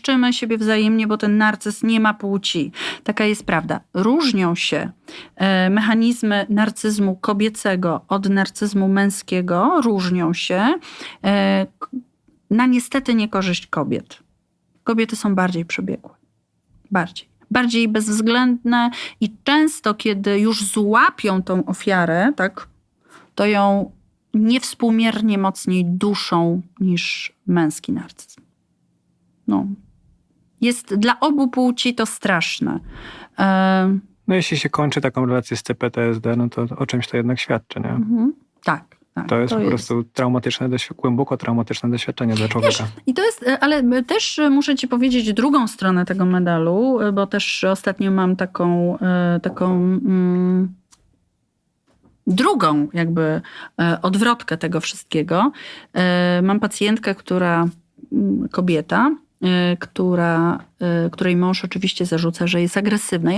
niszczymy siebie wzajemnie, bo ten narcyz nie ma płci. Taka jest prawda. Różnią się e, mechanizmy narcyzmu kobiecego od narcyzmu męskiego, różnią się e, na niestety niekorzyść kobiet. Kobiety są bardziej przebiegłe. Bardziej. Bardziej bezwzględne i często, kiedy już złapią tą ofiarę, tak, to ją niewspółmiernie mocniej duszą niż męski narcyzm. No. Jest dla obu płci to straszne. E, No jeśli się kończy taką relację z CPTSD, no to o czymś to jednak świadczy, nie? mhm. Tak. tak, To jest po prostu traumatyczne, głęboko traumatyczne doświadczenie dla człowieka. I to jest, e, ale też e, muszę ci powiedzieć drugą stronę tego medalu, bo też ostatnio mam taką, taką mm, drugą jakby odwrotkę tego wszystkiego. Mam pacjentkę, która, mm, kobieta, która, e, której mąż oczywiście zarzuca, że jest agresywna.